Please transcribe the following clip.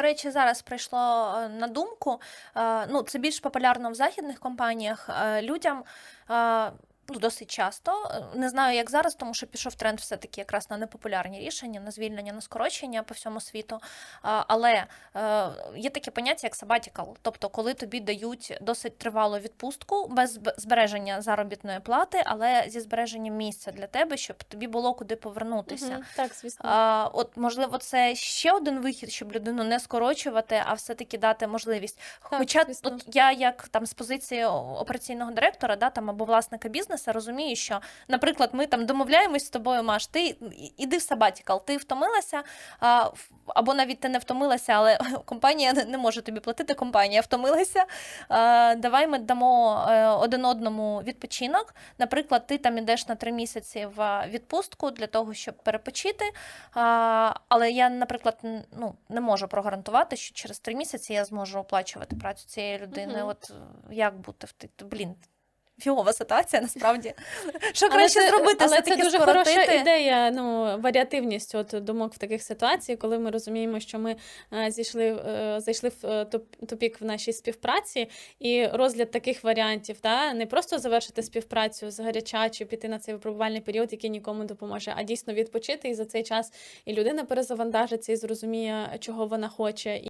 Речі, зараз прийшло е, на думку. е, Ну, це більш популярно в західних компаніях. е, Людям досить часто. е, Не знаю, як зараз, тому що пішов тренд все-таки якраз на непопулярні рішення, на звільнення, на скорочення по всьому світу. Але е, є таке поняття, як sabbatical, тобто, коли тобі дають досить тривалу відпустку без збереження заробітної плати, але зі збереженням місця для тебе, щоб тобі було куди повернутися. Мгм, Так, звісно. От, можливо, це ще один вихід, щоб людину не скорочувати, а все-таки дати можливість. Хоча звісно. от я, як там з позиції операційного директора, да, там або власника бізнесу, розумію, що, наприклад, ми там домовляємось з тобою, Маш, ти іди в сабатікал, ти втомилася, а, або навіть ти не втомилася, але компанія не- може тобі платити, компанія втомилася. А, давай ми дамо е, один одному відпочинок. Наприклад, ти там ідеш на три місяці в відпустку для того, щоб перепочити. А, але я, наприклад, ну, не можу прогарантувати, що через три місяці я зможу оплачувати працю цієї людини. Мгм. От як бути блін. Фігова ситуація насправді. Що краще зробити? Але це дуже хороша ідея, ну, варіативність от думок в таких ситуаціях, коли ми розуміємо, що ми е, зійшли, е, зайшли в е, тупік в нашій співпраці, і розгляд таких варіантів, да, не просто завершити співпрацю з гаряча чи піти на цей випробувальний період, який нікому допоможе, а дійсно відпочити і за цей час і людина перезавантажиться і зрозуміє, чого вона хоче.